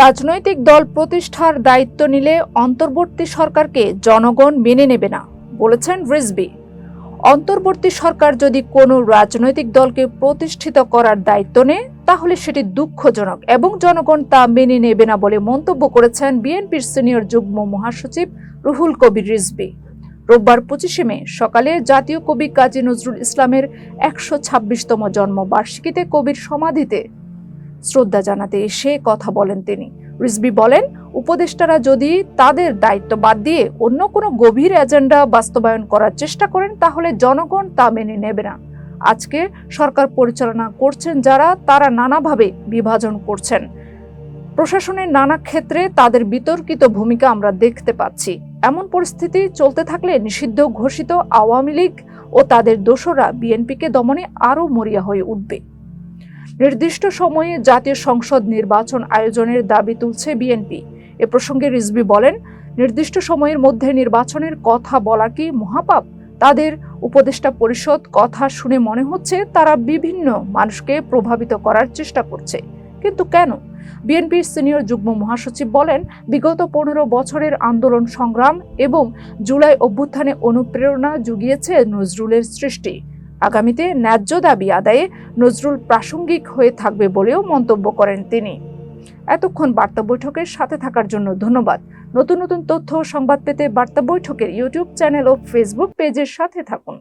রাজনৈতিক দল প্রতিষ্ঠার দায়িত্ব নিলে অন্তর্বর্তী সরকারকে জনগণ মেনে নেবে না, বলেছেন রিজবি অন্তর্বর্তী সরকার যদি কোনো রাজনৈতিক দলকে প্রতিষ্ঠিত করার দায়িত্ব নেয়, তাহলে সেটি দুঃখজনক এবং জনগণ তা মেনে নেবে না বলে মন্তব্য করেছেন বিএনপির সিনিয়র যুগ্ম মহাসচিব রুহুল কবির রিজবি রোববার পঁচিশে মে সকালে জাতীয় কবি কাজী নজরুল ইসলামের একশো ছাব্বিশতম জন্মবার্ষিকীতে কবির সমাধিতে শ্রদ্ধা জানাতে এসে কথা বলেন তিনি। রিজবি বলেন, উপদেষ্টারা যদি তাদের দায়িত্ব বাদ দিয়ে অন্য কোনো গভীর এজেন্ডা বাস্তবায়ন করার চেষ্টা করেন, তাহলে জনগণ তা মেনে নেবে না। আজকে সরকার পরিচালনা করছেন যারা, তারা নানাভাবে বিভাজন করছেন। প্রশাসনের নানা ক্ষেত্রে তাদের বিতর্কিত ভূমিকা আমরা দেখতে পাচ্ছি। এমন পরিস্থিতি চলতে থাকলে নিষিদ্ধ ঘোষিত আওয়ামী লীগ ও তাদের দোসররা বিএনপিকে দমনে আরও মরিয়া হয়ে উঠবে। নির্দিষ্ট সময়ে জাতীয় সংসদ নির্বাচন আয়োজনের দাবি তুলছে বিএনপি। এ প্রসঙ্গে রিজবি বলেন, নির্দিষ্ট সময়ের মধ্যে নির্বাচনের কথা বলা কি মহাপাপ? তাদের উপদেষ্টা পরিষদ কথা শুনে মনে হচ্ছে তারা বিভিন্ন মানুষকে প্রভাবিত করার চেষ্টা করছে। কিন্তু কেন? বিএনপির সিনিয়র যুগ্ম মহাসচিব বলেন, বিগত পনেরো বছরের আন্দোলন সংগ্রাম এবং জুলাই অভ্যুত্থানে অনুপ্রেরণা জুগিয়েছে নজরুলের সৃষ্টি। আগামীতে ন্যায্য দাবি আদায়ে নজরুল প্রাসঙ্গিক হয়ে থাকবে বলেও মন্তব্য করেন তিনি। এতক্ষণ বার্তা বৈঠকের সাথে থাকার জন্য ধন্যবাদ। নতুন নতুন তথ্য সংবাদ পেতে বার্তা বৈঠকের ইউটিউব চ্যানেল ও ফেসবুক পেজের সাথে থাকুন।